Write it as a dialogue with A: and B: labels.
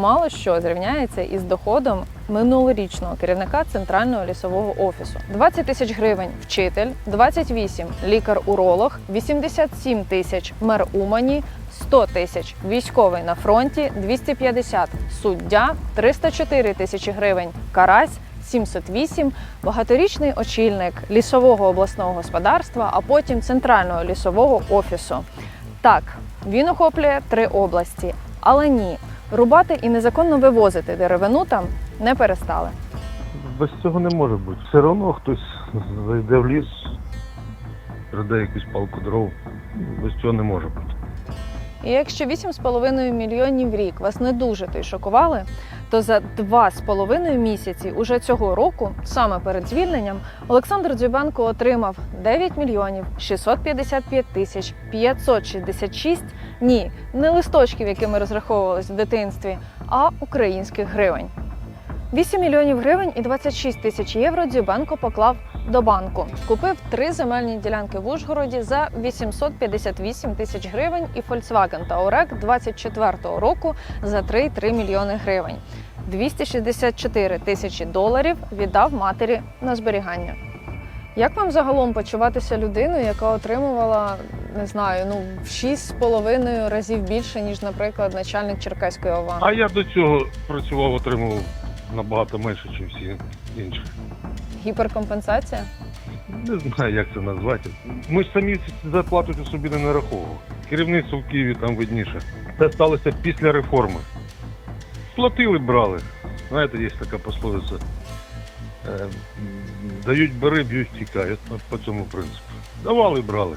A: мало що зрівняється із доходом минулорічного керівника центрального лісового офісу. 20 тисяч гривень вчитель, 28 лікар-уролог, 87 тисяч мер Умані, 100 тисяч військовий на фронті, 250 суддя, 304 тисячі гривень карась. 708 багаторічний очільник лісового обласного господарства, а потім центрального лісового офісу. Так, він охоплює три області, але ні, рубати і незаконно вивозити деревину там не перестали.
B: Без цього не може бути. Все одно хтось зайде в ліс, приде якусь палку дров. Без цього не може бути.
A: І якщо 8,5 мільйонів рік вас не дуже то й шокували, то за 2,5 місяці уже цього року, саме перед звільненням, Олександр Дзюбенко отримав 9 мільйонів 655 тисяч 566, ні, не листочків, якими розраховувались в дитинстві, а українських гривень. 8 мільйонів гривень і 26 тисяч євро Дзюбенко поклав до банку. Купив три земельні ділянки в Ужгороді за 858 тисяч гривень і Volkswagen Touareg 24-го року за 3,3 мільйони гривень. 264 тисячі доларів віддав матері на зберігання. Як вам загалом почуватися людиною, яка отримувала, не знаю, ну в 6,5 разів більше, ніж, наприклад, начальник Черкаської ОВА?
B: А я до цього працював, отримував набагато менше, ніж всі інші.
A: Гіперкомпенсація?
B: Не знаю, як це назвати. Ми ж самі зарплату собі не нараховували. Керівництво в Києві там видніше. Це сталося після реформи. Платили, брали. Знаєте, є така пословиця. Е, Дають бери, б'ють тікають. По цьому принципу. Давали, брали.